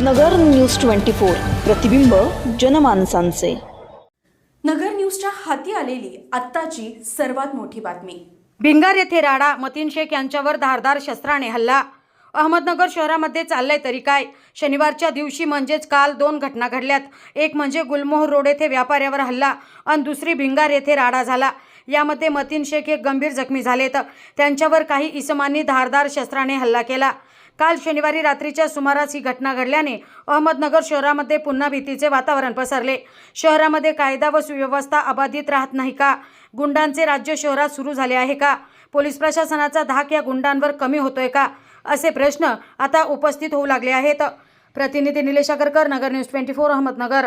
नगर news twenty four प्रतिबिंब जनमानसांचे. नगर न्यूजच्या हाती आलेली आत्ताची सर्वात मोठी बातमी. भिंगार येथे राडा मतीन शेख यांच्यावर धारदार शस्त्राने हल्ला. अहमदनगर शहरामध्ये चाललंय तरी काय? शनिवारच्या दिवशी म्हणजेच काल दोन घटना घडल्यात. एक म्हणजे गुलमोहर रोड येथे व्यापाऱ्यावर हल्ला आणि दुसरी भिंगार येथे राडा झाला. यामध्ये मतीन शेख हे गंभीर जखमी झालेत. त्यांच्यावर काही इसमांनी धारदार शस्त्राने हल्ला केला. काल शनिवारी रात्रीच्या सुमारास ही घटना घडल्याने अहमदनगर शहरामध्ये पुन्हा भीतीचे वातावरण पसरले. शहरामध्ये कायदा व सुव्यवस्था अबाधित राहत नाही का? गुंडांचे राज्य शहरात सुरू झाले आहे का? पोलीस प्रशासनाचा धाक या गुंडांवर कमी होतोय का? असे प्रश्न आता उपस्थित होऊ लागले आहेत. प्रतिनिधी Nilesh Agarkar Nagar news twenty four Ahmednagar.